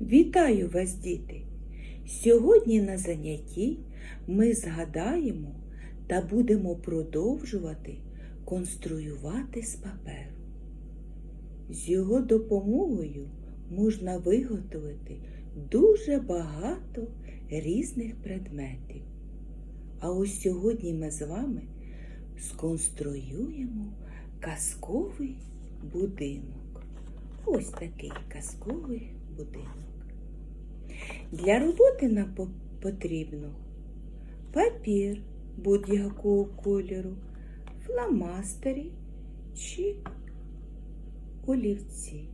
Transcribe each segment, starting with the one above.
Вітаю вас, діти! Сьогодні на занятті ми згадаємо та будемо продовжувати конструювати з паперу. З його допомогою можна виготовити дуже багато різних предметів. А ось сьогодні ми з вами сконструюємо казковий будинок. Ось такий казковий будинок. Для роботи нам по- потрібно папір будь-якого кольору, фломастері чи олівці.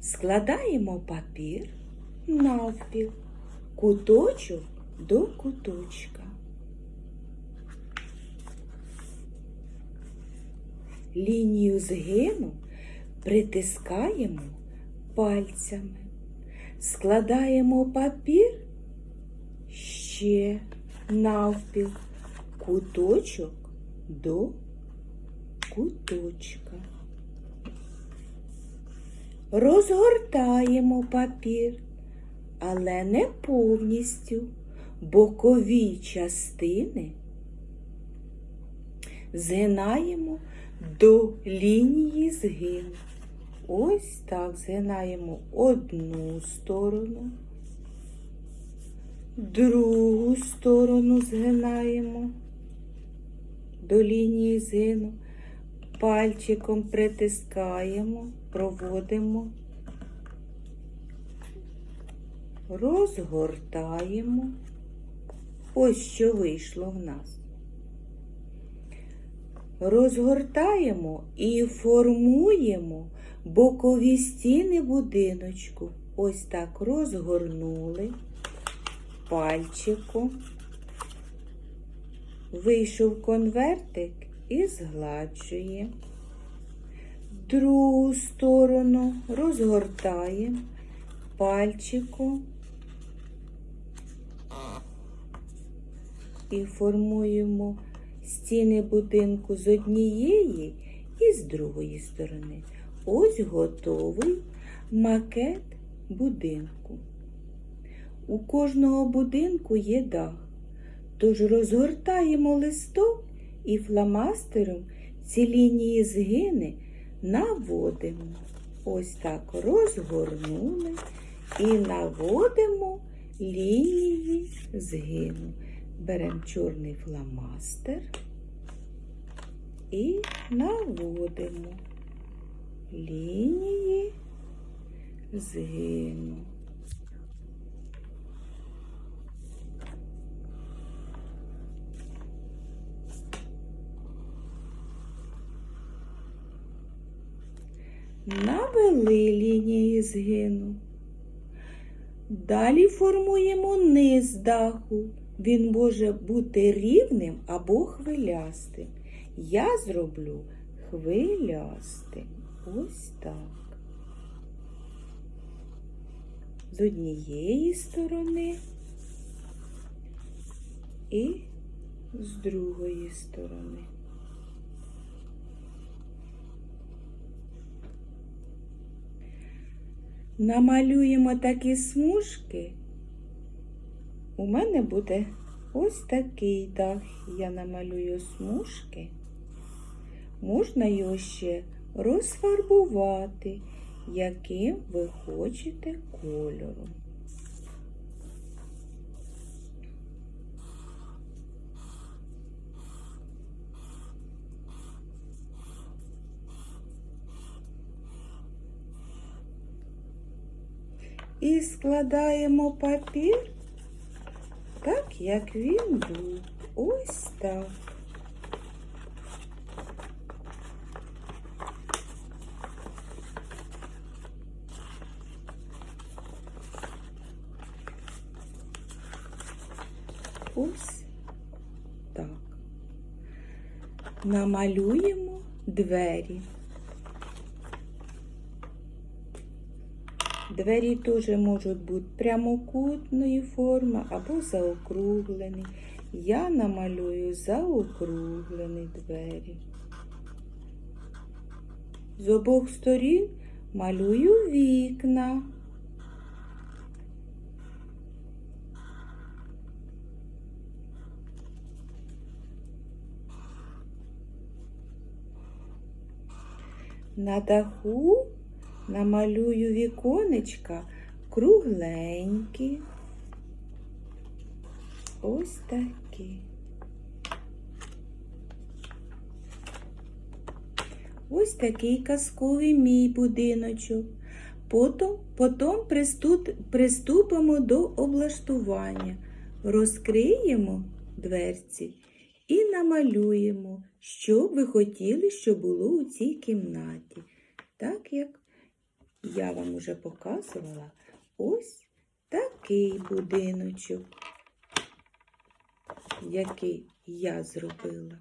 Складаємо папір навпіл, куточок до куточка. Лінію згину притискаємо пальцями. Складаємо папір ще навпіл, куточок до куточка. Розгортаємо папір, але не повністю бокові частини згинаємо до лінії згину. Ось так згинаємо одну сторону, другу сторону згинаємо до лінії згину, пальчиком притискаємо, проводимо, розгортаємо. Ось що вийшло в нас. Розгортаємо і формуємо бокові стіни будиночку. Ось так розгорнули пальчиком. Вийшов конвертик і згладжує. Другу сторону розгортаємо пальчиком і формуємо стіни будинку з однієї і з другої сторони. Ось готовий макет будинку. У кожного будинку є дах, тож розгортаємо листок і фломастером ці лінії згини наводимо. Ось так розгорнули і наводимо лінії згину. Беремо чорний фломастер і наводимо лінії згину. Навели лінії згину. Далі формуємо низ даху. Він може бути рівним або хвилястим. Я зроблю хвилястим. Ось так. З однієї сторони і з другої сторони. Намалюємо такі смужки. У мене буде ось такий дах. Я намалюю смужки. Можна його ще розфарбувати, яким ви хочете кольором. І складаємо папір так, як він був. Ось так. Ось так. Намалюємо двері. Двері теж можуть бути прямокутної форми або заокруглені. Я намалюю заокруглені двері. З обох сторін малюю вікна. На даху намалюю віконечка кругленькі. Ось такі. Ось такий казковий мій будиночок. Потім, потім приступ- приступимо до облаштування. Розкриємо дверці і намалюємо, що б ви хотіли, щоб було у цій кімнаті. Так як я вам уже показувала, ось такий будиночок, який я зробила.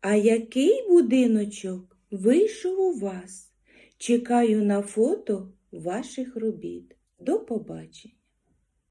А який будиночок вийшов у вас? Чекаю на фото ваших робіт. До побачення!